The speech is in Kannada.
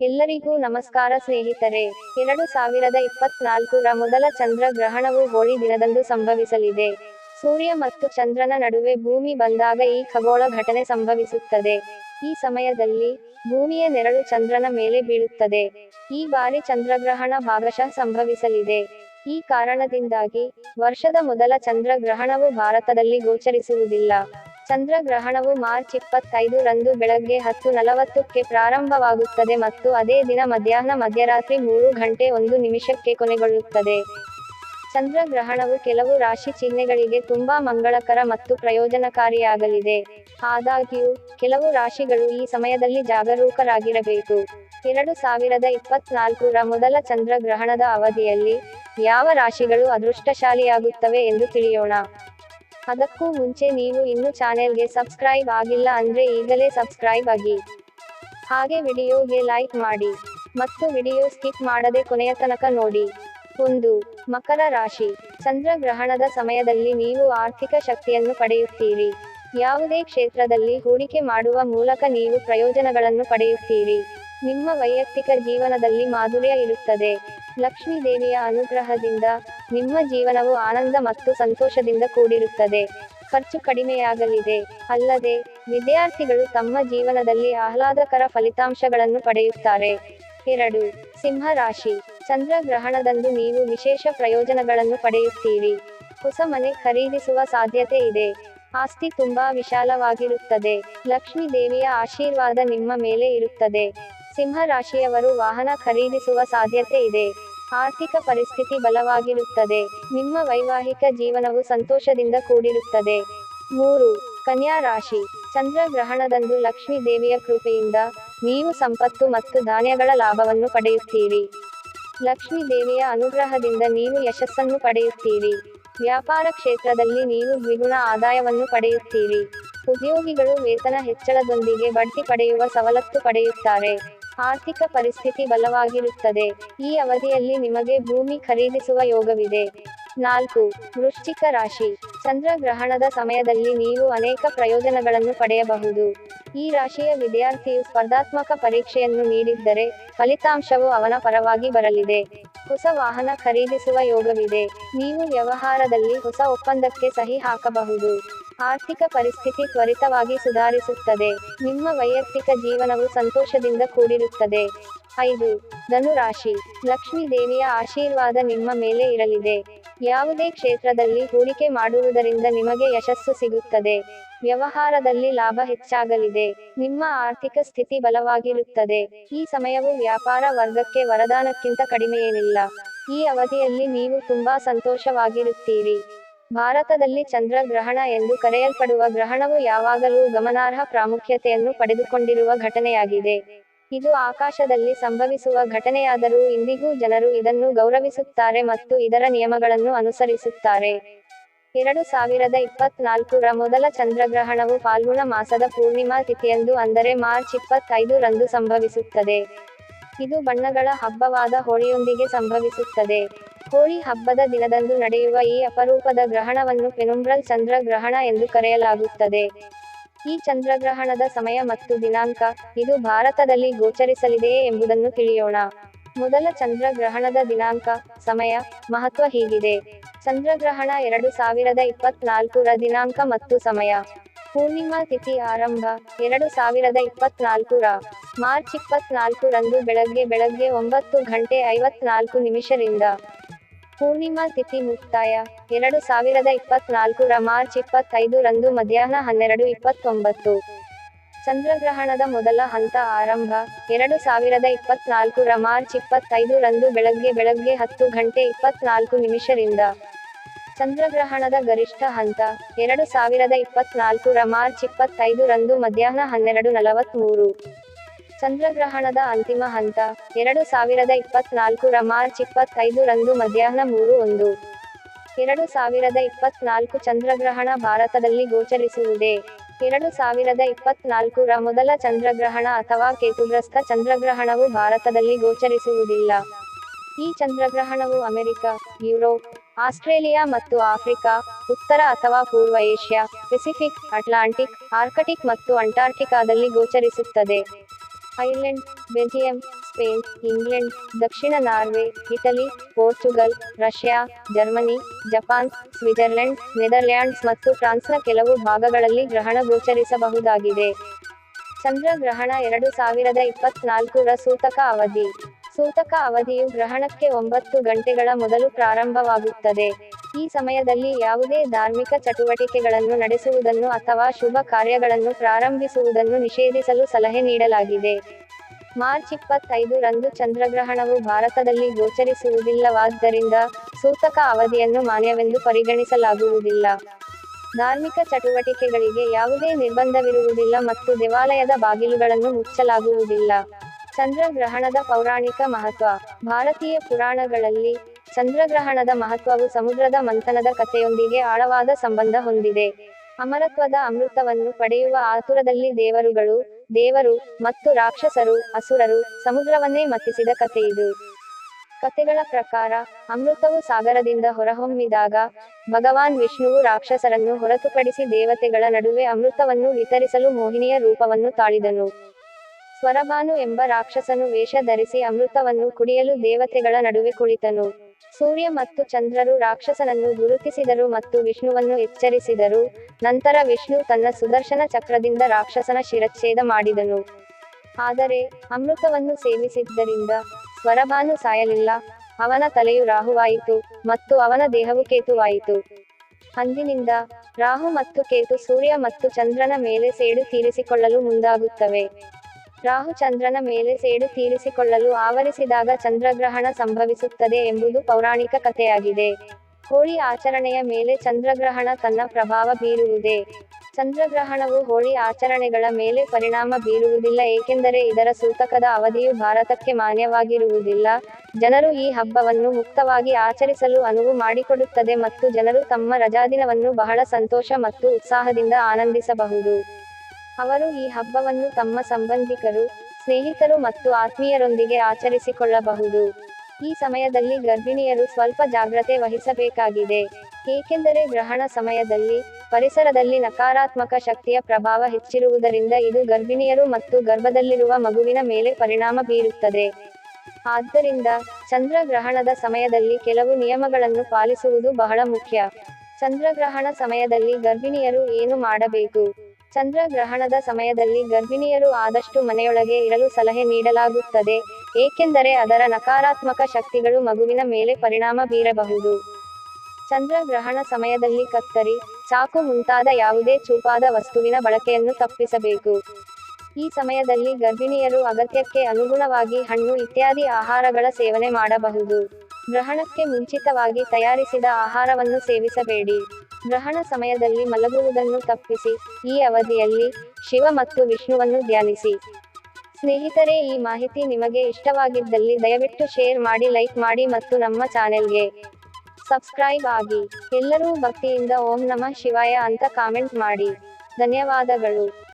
ಎಲ್ಲರಿಗೂ ನಮಸ್ಕಾರ ಸ್ನೇಹಿತರೆ. ಎರಡು ಸಾವಿರದ ಇಪ್ಪತ್ನಾಲ್ಕರ ಮೊದಲ ಚಂದ್ರ ಗ್ರಹಣವು ಹೋಳಿ ದಿನದಂದು ಸಂಭವಿಸಲಿದೆ. ಸೂರ್ಯ ಮತ್ತು ಚಂದ್ರನ ನಡುವೆ ಭೂಮಿ ಬಂದಾಗ ಈ ಖಗೋಳ ಘಟನೆ ಸಂಭವಿಸುತ್ತದೆ. ಈ ಸಮಯದಲ್ಲಿ ಭೂಮಿಯ ನೆರಳು ಚಂದ್ರನ ಮೇಲೆ ಬೀಳುತ್ತದೆ. ಈ ಬಾರಿ ಚಂದ್ರಗ್ರಹಣ ಭಾಗಶಃ ಸಂಭವಿಸಲಿದೆ. ಈ ಕಾರಣದಿಂದಾಗಿ ವರ್ಷದ ಮೊದಲ ಚಂದ್ರಗ್ರಹಣವು ಭಾರತದಲ್ಲಿ ಗೋಚರಿಸುವುದಿಲ್ಲ. ಚಂದ್ರಗ್ರಹಣವು ಮಾರ್ಚ್ ಇಪ್ಪತ್ತೈದು ರಂದು ಬೆಳಗ್ಗೆ ಹತ್ತು ನಲವತ್ತಕ್ಕೆ ಪ್ರಾರಂಭವಾಗುತ್ತದೆ ಮತ್ತು ಅದೇ ದಿನ ಮಧ್ಯಾಹ್ನ ಮಧ್ಯರಾತ್ರಿ ಮೂರು ಗಂಟೆ ಒಂದು ನಿಮಿಷಕ್ಕೆ ಕೊನೆಗೊಳ್ಳುತ್ತದೆ. ಚಂದ್ರಗ್ರಹಣವು ಕೆಲವು ರಾಶಿ ಚಿಹ್ನೆಗಳಿಗೆ ತುಂಬಾ ಮಂಗಳಕರ ಮತ್ತು ಪ್ರಯೋಜನಕಾರಿಯಾಗಲಿದೆ. ಆದಾಗ್ಯೂ, ಕೆಲವು ರಾಶಿಗಳು ಈ ಸಮಯದಲ್ಲಿ ಜಾಗರೂಕರಾಗಿರಬೇಕು. ಎರಡು ಸಾವಿರದ ಇಪ್ಪತ್ನಾಲ್ಕರ ಮೊದಲ ಚಂದ್ರಗ್ರಹಣದ ಅವಧಿಯಲ್ಲಿ ಯಾವ ರಾಶಿಗಳು ಅದೃಷ್ಟಶಾಲಿಯಾಗುತ್ತವೆ ಎಂದು ತಿಳಿಯೋಣ. ಅದಕ್ಕೂ ಮುಂಚೆ ನೀವು ಇನ್ನು ಚಾನೆಲ್ಗೆ ಸಬ್ಸ್ಕ್ರೈಬ್ ಆಗಿಲ್ಲ ಅಂದ್ರೆ ಈಗಲೇ ಸಬ್ಸ್ಕ್ರೈಬ್ ಆಗಿ. ಹಾಗೆ ವಿಡಿಯೋಗೆ ಲೈಕ್ ಮಾಡಿ. ಮತ್ತು ವಿಡಿಯೋ ಸ್ಕಿಪ್ ಮಾಡದೆ ಕೊನೆಯ ತನಕ ನೋಡಿ. ಒಂದು, ಮಕರ ರಾಶಿ. ಚಂದ್ರಗ್ರಹಣದ ಸಮಯದಲ್ಲಿ ನೀವು ಆರ್ಥಿಕ ಶಕ್ತಿಯನ್ನು ಪಡೆಯುತ್ತೀರಿ. ಯಾವುದೇ ಕ್ಷೇತ್ರದಲ್ಲಿ ಹೂಡಿಕೆ ಮಾಡುವ ಮೂಲಕ ನೀವು ಪ್ರಯೋಜನಗಳನ್ನು ಪಡೆಯುತ್ತೀರಿ. ನಿಮ್ಮ ವೈಯಕ್ತಿಕ ಜೀವನದಲ್ಲಿ ಮಾಧುರ್ಯ ಇರುತ್ತದೆ. ಲಕ್ಷ್ಮೀ ದೇವಿಯ ಅನುಗ್ರಹದಿಂದ ನಿಮ್ಮ ಜೀವನವು ಆನಂದ ಮತ್ತು ಸಂತೋಷದಿಂದ ಕೂಡಿರುತ್ತದೆ. ಖರ್ಚು ಕಡಿಮೆಯಾಗಲಿದೆ. ಅಲ್ಲದೆ, ವಿದ್ಯಾರ್ಥಿಗಳು ತಮ್ಮ ಜೀವನದಲ್ಲಿ ಆಹ್ಲಾದಕರ ಫಲಿತಾಂಶಗಳನ್ನು ಪಡೆಯುತ್ತಾರೆ. ಎರಡು ಸಿಂಹ ರಾಶಿ ಚಂದ್ರಗ್ರಹಣದಂದು ನೀವು ವಿಶೇಷ ಪ್ರಯೋಜನಗಳನ್ನು ಪಡೆಯುತ್ತೀರಿ. ಹೊಸ ಮನೆ ಖರೀದಿಸುವ ಸಾಧ್ಯತೆ ಇದೆ. ಆಸ್ತಿ ತುಂಬಾ ವಿಶಾಲವಾಗಿರುತ್ತದೆ. ಲಕ್ಷ್ಮೀ ದೇವಿಯ ಆಶೀರ್ವಾದ ನಿಮ್ಮ ಮೇಲೆ ಇರುತ್ತದೆ. ಸಿಂಹ ರಾಶಿಯವರು ವಾಹನ ಖರೀದಿಸುವ ಸಾಧ್ಯತೆ ಇದೆ. ಆರ್ಥಿಕ ಪರಿಸ್ಥಿತಿ ಬಲವಾಗಿರುತ್ತದೆ. ನಿಮ್ಮ ವೈವಾಹಿಕ ಜೀವನವು ಸಂತೋಷದಿಂದ ಕೂಡಿರುತ್ತದೆ. ಮೂರು, ಕನ್ಯಾ ರಾಶಿ. ಚಂದ್ರಗ್ರಹಣದಂದು ಲಕ್ಷ್ಮೀ ದೇವಿಯ ಕೃಪೆಯಿಂದ ನೀವು ಸಂಪತ್ತು ಮತ್ತು ಧಾನ್ಯಗಳ ಲಾಭವನ್ನು ಪಡೆಯುತ್ತೀರಿ. ಲಕ್ಷ್ಮೀ ದೇವಿಯ ಅನುಗ್ರಹದಿಂದ ನೀವು ಯಶಸ್ಸನ್ನು ಪಡೆಯುತ್ತೀರಿ. ವ್ಯಾಪಾರ ಕ್ಷೇತ್ರದಲ್ಲಿ ನೀವು ದ್ವಿಗುಣ ಆದಾಯವನ್ನು ಪಡೆಯುತ್ತೀರಿ. ಉದ್ಯೋಗಿಗಳು ವೇತನ ಹೆಚ್ಚಳದೊಂದಿಗೆ ಬಡ್ತಿ ಪಡೆಯುವ ಸವಲತ್ತು ಪಡೆಯುತ್ತಾರೆ. ಆರ್ಥಿಕ ಪರಿಸ್ಥಿತಿ ಬಲವಾಗಿರುತ್ತದೆ. ಈ ಅವಧಿಯಲ್ಲಿ ನಿಮಗೆ ಭೂಮಿ ಖರೀದಿಸುವ ಯೋಗವಿದೆ. ನಾಲ್ಕು, ವೃಶ್ಚಿಕ ರಾಶಿ. ಚಂದ್ರಗ್ರಹಣದ ಸಮಯದಲ್ಲಿ ನೀವು ಅನೇಕ ಪ್ರಯೋಜನಗಳನ್ನು ಪಡೆಯಬಹುದು. ಈ ರಾಶಿಯ ವಿದ್ಯಾರ್ಥಿಯು ಸ್ಪರ್ಧಾತ್ಮಕ ಪರೀಕ್ಷೆಯನ್ನು ನೀಡಿದ್ದರೆ ಫಲಿತಾಂಶವು ಅವನ ಪರವಾಗಿ ಬರಲಿದೆ. ಹೊಸ ವಾಹನ ಖರೀದಿಸುವ ಯೋಗವಿದೆ. ನೀವು ವ್ಯವಹಾರದಲ್ಲಿ ಹೊಸ ಒಪ್ಪಂದಕ್ಕೆ ಸಹಿ ಹಾಕಬಹುದು. ಆರ್ಥಿಕ ಪರಿಸ್ಥಿತಿ ತ್ವರಿತವಾಗಿ ಸುಧಾರಿಸುತ್ತದೆ. ನಿಮ್ಮ ವೈಯಕ್ತಿಕ ಜೀವನವು ಸಂತೋಷದಿಂದ ಕೂಡಿರುತ್ತದೆ. ಐದು, ಧನುರಾಶಿ. ಲಕ್ಷ್ಮೀ ದೇವಿಯ ಆಶೀರ್ವಾದ ನಿಮ್ಮ ಮೇಲೆ ಇರಲಿದೆ. ಯಾವುದೇ ಕ್ಷೇತ್ರದಲ್ಲಿ ಹೂಡಿಕೆ ಮಾಡುವುದರಿಂದ ನಿಮಗೆ ಯಶಸ್ಸು ಸಿಗುತ್ತದೆ. ವ್ಯವಹಾರದಲ್ಲಿ ಲಾಭ ಹೆಚ್ಚಾಗಲಿದೆ. ನಿಮ್ಮ ಆರ್ಥಿಕ ಸ್ಥಿತಿ ಬಲವಾಗಿರುತ್ತದೆ. ಈ ಸಮಯವು ವ್ಯಾಪಾರ ವರ್ಗಕ್ಕೆ ವರದಾನಕ್ಕಿಂತ ಕಡಿಮೆಯೇನಿಲ್ಲ. ಈ ಅವಧಿಯಲ್ಲಿ ನೀವು ತುಂಬಾ ಸಂತೋಷವಾಗಿರುತ್ತೀರಿ. ಭಾರತದಲ್ಲಿ ಚಂದ್ರಗ್ರಹಣ ಎಂದು ಕರೆಯಲ್ಪಡುವ ಗ್ರಹಣವು ಯಾವಾಗಲೂ ಗಮನಾರ್ಹ ಪ್ರಾಮುಖ್ಯತೆಯನ್ನು ಪಡೆದುಕೊಂಡಿರುವ ಘಟನೆಯಾಗಿದೆ. ಇದು ಆಕಾಶದಲ್ಲಿ ಸಂಭವಿಸುವ ಘಟನೆಯಾದರೂ ಇಂದಿಗೂ ಜನರು ಇದನ್ನು ಗೌರವಿಸುತ್ತಾರೆ ಮತ್ತು ಇದರ ನಿಯಮಗಳನ್ನು ಅನುಸರಿಸುತ್ತಾರೆ. ಎರಡು ಸಾವಿರದ ಇಪ್ಪತ್ನಾಲ್ಕರ ಮೊದಲ ಚಂದ್ರಗ್ರಹಣವು ಫಾಲ್ಗುಣ ಮಾಸದ ಪೂರ್ಣಿಮಾ ತಿಥಿಯಂದು, ಅಂದರೆ ಮಾರ್ಚ್ ಇಪ್ಪತ್ತೈದು ರಂದು ಸಂಭವಿಸುತ್ತದೆ. ಇದು ಬಣ್ಣಗಳ ಹಬ್ಬವಾದ ಹೋಳಿಯೊಂದಿಗೆ ಸಂಭವಿಸುತ್ತದೆ. ಹೋಳಿ ಹಬ್ಬದ ದಿನದಂದು ನಡೆಯುವ ಈ ಅಪರೂಪದ ಗ್ರಹಣವನ್ನು ಪೆನುಂಬ್ರಲ್ ಚಂದ್ರಗ್ರಹಣ ಎಂದು ಕರೆಯಲಾಗುತ್ತದೆ. ಈ ಚಂದ್ರಗ್ರಹಣದ ಸಮಯ ಮತ್ತು ದಿನಾಂಕ ಇದು ಭಾರತದಲ್ಲಿ ಗೋಚರಿಸಲಿದೆಯೇ ಎಂಬುದನ್ನು ತಿಳಿಯೋಣ. ಮೊದಲ ಚಂದ್ರಗ್ರಹಣದ ದಿನಾಂಕ, ಸಮಯ, ಮಹತ್ವ ಹೀಗಿದೆ. ಚಂದ್ರಗ್ರಹಣ ಎರಡು ಸಾವಿರದ ಇಪ್ಪತ್ನಾಲ್ಕರ ದಿನಾಂಕ ಮತ್ತು ಸಮಯ. ಪೂರ್ಣಿಮಾ ತಿಥಿ ಆರಂಭ, ಎರಡು ಸಾವಿರದ ಇಪ್ಪತ್ನಾಲ್ಕರ. ಮಾರ್ಚ್ ಇಪ್ಪತ್ನಾಲ್ಕರಂದು ಬೆಳಗ್ಗೆ ಬೆಳಗ್ಗೆ ಒಂಬತ್ತು ಗಂಟೆ ಐವತ್ನಾಲ್ಕು ನಿಮಿಷರಿಂದ ಪೂರ್ಣಿಮಾ ತಿಥಿ ಮುಕ್ತಾಯ. ಎರಡು ಸಾವಿರದ ಇಪ್ಪತ್ನಾಲ್ಕರ ಮಾರ್ಚ್ ಇಪ್ಪತ್ತೈದು ರಂದು ಮಧ್ಯಾಹ್ನ ಹನ್ನೆರಡು ಇಪ್ಪತ್ತೊಂಬತ್ತು. ಚಂದ್ರಗ್ರಹಣದ ಮೊದಲ ಹಂತ ಆರಂಭ. ಎರಡು ಸಾವಿರದ ಇಪ್ಪತ್ನಾಲ್ಕರ ಮಾರ್ಚ್ ಇಪ್ಪತ್ತೈದು ರಂದು ಬೆಳಗ್ಗೆ ಬೆಳಗ್ಗೆ ಹತ್ತು ಗಂಟೆ ಇಪ್ಪತ್ನಾಲ್ಕು ನಿಮಿಷರಿಂದ ಚಂದ್ರಗ್ರಹಣದ ಗರಿಷ್ಠ ಹಂತ. ಎರಡು ಸಾವಿರದ ಇಪ್ಪತ್ನಾಲ್ಕರ ಮಾರ್ಚ್ ಇಪ್ಪತ್ತೈದು ರಂದು ಮಧ್ಯಾಹ್ನ ಹನ್ನೆರಡು ನಲವತ್ಮೂರು. ಚಂದ್ರಗ್ರಹಣದ ಅಂತಿಮ ಹಂತ, ಎರಡು ಸಾವಿರದ ಇಪ್ಪತ್ನಾಲ್ಕರ ಮಾರ್ಚ್ ಇಪ್ಪತ್ತೈದು ರಂದು ಮಧ್ಯಾಹ್ನ ಮೂರು ಒಂದು. ಎರಡು ಸಾವಿರದ ಇಪ್ಪತ್ನಾಲ್ಕು ಚಂದ್ರಗ್ರಹಣ ಭಾರತದಲ್ಲಿ ಗೋಚರಿಸುವುದೇ? ಎರಡು ಸಾವಿರದ ಇಪ್ಪತ್ನಾಲ್ಕರ ಮೊದಲ ಚಂದ್ರಗ್ರಹಣ ಅಥವಾ ಕೇತುಗ್ರಸ್ತ ಚಂದ್ರಗ್ರಹಣವು ಭಾರತದಲ್ಲಿ ಗೋಚರಿಸುವುದಿಲ್ಲ. ಈ ಚಂದ್ರಗ್ರಹಣವು ಅಮೆರಿಕ, ಯುರೋಪ್, ಆಸ್ಟ್ರೇಲಿಯಾ ಮತ್ತು ಆಫ್ರಿಕಾ, ಉತ್ತರ ಅಥವಾ ಪೂರ್ವ ಏಷ್ಯಾ, ಪೆಸಿಫಿಕ್, ಅಟ್ಲಾಂಟಿಕ್, ಆರ್ಕಟಿಕ್ ಮತ್ತು ಅಂಟಾರ್ಟಿಕಾದಲ್ಲಿ ಗೋಚರಿಸುತ್ತದೆ. ಐರ್ಲೆಂಡ್, ಬೆಲ್ಜಿಯಂ, ಸ್ಪೇನ್, ಇಂಗ್ಲೆಂಡ್, ದಕ್ಷಿಣ Norway, Italy, Portugal, Russia, Germany, Japan Switzerland Netherlands ಮತ್ತು ಫ್ರಾನ್ಸ್ನ ಕೆಲವು ಭಾಗಗಳಲ್ಲಿ ಗ್ರಹಣ ಗೋಚರಿಸಬಹುದಾಗಿದೆ. ಚಂದ್ರಗ್ರಹಣ ಎರಡು ಸಾವಿರದ ಇಪ್ಪತ್ನಾಲ್ಕರ ಸೂತಕ ಅವಧಿ. ಸೂತಕ ಅವಧಿಯು ಗ್ರಹಣಕ್ಕೆ ಒಂಬತ್ತು ಗಂಟೆಗಳ ಮೊದಲು ಪ್ರಾರಂಭವಾಗುತ್ತದೆ. ಈ ಸಮಯದಲ್ಲಿ ಯಾವುದೇ ಧಾರ್ಮಿಕ ಚಟುವಟಿಕೆಗಳನ್ನು ನಡೆಸುವುದನ್ನು ಅಥವಾ ಶುಭ ಕಾರ್ಯಗಳನ್ನು ಪ್ರಾರಂಭಿಸುವುದನ್ನು ನಿಷೇಧಿಸಲು ಸಲಹೆ ನೀಡಲಾಗಿದೆ. ಮಾರ್ಚ್ ಇಪ್ಪತ್ತೈದು ರಂದು ಚಂದ್ರಗ್ರಹಣವು ಭಾರತದಲ್ಲಿ ಗೋಚರಿಸುವುದಿಲ್ಲವಾದ್ದರಿಂದ ಸೂತಕ ಅವಧಿಯನ್ನು ಮಾನ್ಯವೆಂದು ಪರಿಗಣಿಸಲಾಗುವುದಿಲ್ಲ. ಧಾರ್ಮಿಕ ಚಟುವಟಿಕೆಗಳಿಗೆ ಯಾವುದೇ ನಿರ್ಬಂಧವಿರುವುದಿಲ್ಲ ಮತ್ತು ದೇವಾಲಯದ ಬಾಗಿಲುಗಳನ್ನು ಮುಚ್ಚಲಾಗುವುದಿಲ್ಲ. ಚಂದ್ರಗ್ರಹಣದ ಪೌರಾಣಿಕ ಮಹತ್ವ, ಭಾರತೀಯ ಪುರಾಣಗಳಲ್ಲಿ ಚಂದ್ರಗ್ರಹಣದ ಮಹತ್ವವು ಸಮುದ್ರದ ಮಂಥನದ ಕಥೆಯೊಂದಿಗೆ ಆಳವಾದ ಸಂಬಂಧ ಹೊಂದಿದೆ. ಅಮರತ್ವದ ಅಮೃತವನ್ನು ಪಡೆಯುವ ಆತುರದಲ್ಲಿ ದೇವರುಗಳು, ದೇವರು ಮತ್ತು ರಾಕ್ಷಸರು, ಅಸುರರು ಸಮುದ್ರವನ್ನೇ ಮತ್ತಿಸಿದ ಕಥೆಯಿದು ಕಥೆಗಳ ಪ್ರಕಾರ, ಅಮೃತವು ಸಾಗರದಿಂದ ಹೊರಹೊಮ್ಮಿದಾಗ, ಭಗವಾನ್ ವಿಷ್ಣುವು ರಾಕ್ಷಸರನ್ನು ಹೊರತುಪಡಿಸಿ ದೇವತೆಗಳ ನಡುವೆ ಅಮೃತವನ್ನು ವಿತರಿಸಲು ಮೋಹಿನಿಯ ರೂಪವನ್ನು ತಾಳಿದನು. ಸ್ವರಭಾನು ಎಂಬ ರಾಕ್ಷಸನು ವೇಷ ಧರಿಸಿ ಅಮೃತವನ್ನು ಕುಡಿಯಲು ದೇವತೆಗಳ ನಡುವೆ ಕುಳಿತನು. ಸೂರ್ಯ ಮತ್ತು ಚಂದ್ರರು ರಾಕ್ಷಸನನ್ನು ಗುರುತಿಸಿದರು ಮತ್ತು ವಿಷ್ಣುವನ್ನು ಎಚ್ಚರಿಸಿದರು. ನಂತರ ವಿಷ್ಣು ತನ್ನ ಸುದರ್ಶನ ಚಕ್ರದಿಂದ ರಾಕ್ಷಸನ ಶಿರಚ್ಛೇದ ಮಾಡಿದನು. ಆದರೆ, ಅಮೃತವನ್ನು ಸೇವಿಸಿದ್ದರಿಂದ ಸ್ವರಭಾನು ಸಾಯಲಿಲ್ಲ. ಅವನ ತಲೆಯು ರಾಹುವಾಯಿತು ಮತ್ತು ಅವನ ದೇಹವು ಕೇತುವಾಯಿತು. ಅಂದಿನಿಂದ ರಾಹು ಮತ್ತು ಕೇತು ಸೂರ್ಯ ಮತ್ತು ಚಂದ್ರನ ಮೇಲೆ ಸೇಡು ತೀರಿಸಿಕೊಳ್ಳಲು ಮುಂದಾಗುತ್ತವೆ. ರಾಹು ಚಂದ್ರನ ಮೇಲೆ ಸೇಡು ತೀರಿಸಿಕೊಳ್ಳಲು ಆವರಿಸಿದಾಗ ಚಂದ್ರಗ್ರಹಣ ಸಂಭವಿಸುತ್ತದೆ ಎಂಬುದು ಪೌರಾಣಿಕ ಕಥೆಯಾಗಿದೆ. ಹೋಳಿ ಆಚರಣೆಯ ಮೇಲೆ ಚಂದ್ರಗ್ರಹಣ ತನ್ನ ಪ್ರಭಾವ ಬೀರುವುದೇ? ಚಂದ್ರಗ್ರಹಣವು ಹೋಳಿ ಆಚರಣೆಗಳ ಮೇಲೆ ಪರಿಣಾಮ ಬೀರುವುದಿಲ್ಲ ಏಕೆಂದರೆ ಇದರ ಸೂತಕದ ಅವಧಿಯು ಭಾರತಕ್ಕೆ ಮಾನ್ಯವಾಗಿರುವುದಿಲ್ಲ. ಜನರು ಈ ಹಬ್ಬವನ್ನು ಮುಕ್ತವಾಗಿ ಆಚರಿಸಲು ಅನುವು ಮಾಡಿಕೊಡುತ್ತದೆ ಮತ್ತು ಜನರು ತಮ್ಮ ರಜಾದಿನವನ್ನು ಬಹಳ ಸಂತೋಷ ಮತ್ತು ಉತ್ಸಾಹದಿಂದ ಆನಂದಿಸಬಹುದು. ಅವರು ಈ ಹಬ್ಬವನ್ನು ತಮ್ಮ ಸಂಬಂಧಿಕರು, ಸ್ನೇಹಿತರು ಮತ್ತು ಆತ್ಮೀಯರೊಂದಿಗೆ ಆಚರಿಸಿಕೊಳ್ಳಬಹುದು. ಈ ಸಮಯದಲ್ಲಿ ಗರ್ಭಿಣಿಯರು ಸ್ವಲ್ಪ ಜಾಗ್ರತೆ ವಹಿಸಬೇಕಾಗಿದೆ. ಏಕೆಂದರೆ ಗ್ರಹಣ ಸಮಯದಲ್ಲಿ, ಪರಿಸರದಲ್ಲಿ ನಕಾರಾತ್ಮಕ ಶಕ್ತಿಯ ಪ್ರಭಾವ ಹೆಚ್ಚಿರುವುದರಿಂದ ಇದು ಗರ್ಭಿಣಿಯರು ಮತ್ತು ಗರ್ಭದಲ್ಲಿರುವ ಮಗುವಿನ ಮೇಲೆ ಪರಿಣಾಮ ಬೀರುತ್ತದೆ. ಆದ್ದರಿಂದ ಚಂದ್ರಗ್ರಹಣದ ಸಮಯದಲ್ಲಿ ಕೆಲವು ನಿಯಮಗಳನ್ನು ಪಾಲಿಸುವುದು ಬಹಳ ಮುಖ್ಯ. ಚಂದ್ರಗ್ರಹಣ ಸಮಯದಲ್ಲಿ ಗರ್ಭಿಣಿಯರು ಏನು ಮಾಡಬೇಕು? ಚಂದ್ರಗ್ರಹಣದ ಸಮಯದಲ್ಲಿ ಗರ್ಭಿಣಿಯರು ಆದಷ್ಟು ಮನೆಯೊಳಗೆ ಇರಲು ಸಲಹೆ ನೀಡಲಾಗುತ್ತದೆ, ಏಕೆಂದರೆ ಅದರ ನಕಾರಾತ್ಮಕ ಶಕ್ತಿಗಳು ಮಗುವಿನ ಮೇಲೆ ಪರಿಣಾಮ ಬೀರಬಹುದು. ಚಂದ್ರಗ್ರಹಣ ಸಮಯದಲ್ಲಿ ಕತ್ತರಿ, ಚಾಕು ಮುಂತಾದ ಯಾವುದೇ ಚೂಪಾದ ವಸ್ತುವಿನ ಬಳಕೆಯನ್ನು ತಪ್ಪಿಸಬೇಕು. ಈ ಸಮಯದಲ್ಲಿ ಗರ್ಭಿಣಿಯರು ಅಗತ್ಯಕ್ಕೆ ಅನುಗುಣವಾಗಿ ಹಣ್ಣು ಇತ್ಯಾದಿ ಆಹಾರಗಳ ಸೇವನೆ ಮಾಡಬಹುದು. ಗ್ರಹಣಕ್ಕೆ ಮುಂಚಿತವಾಗಿ ತಯಾರಿಸಿದ ಆಹಾರವನ್ನು ಸೇವಿಸಬೇಡಿ. ಗ್ರಹಣ ಸಮಯದಲ್ಲಿ ಮಲಗುವುದನ್ನು ತಪ್ಪಿಸಿ, ಈ ಅವಧಿಯಲ್ಲಿ ಶಿವ ಮತ್ತು ವಿಷ್ಣುವನ್ನು ಧ್ಯಾನಿಸಿ. ಸ್ನೇಹಿತರೆ, ಈ ಮಾಹಿತಿ ನಿಮಗೆ ಇಷ್ಟವಾಗಿದ್ದಲ್ಲಿ ದಯವಿಟ್ಟು ಶೇರ್ ಮಾಡಿ, ಲೈಕ್ ಮಾಡಿ ಮತ್ತು ನಮ್ಮ ಚಾನೆಲ್ಗೆ ಸಬ್ಸ್ಕ್ರೈಬ್ ಆಗಿ. ಎಲ್ಲರೂ ಭಕ್ತಿಯಿಂದ ಓಂ ನಮಃ ಶಿವಾಯ ಅಂತ ಕಾಮೆಂಟ್ ಮಾಡಿ. ಧನ್ಯವಾದಗಳು.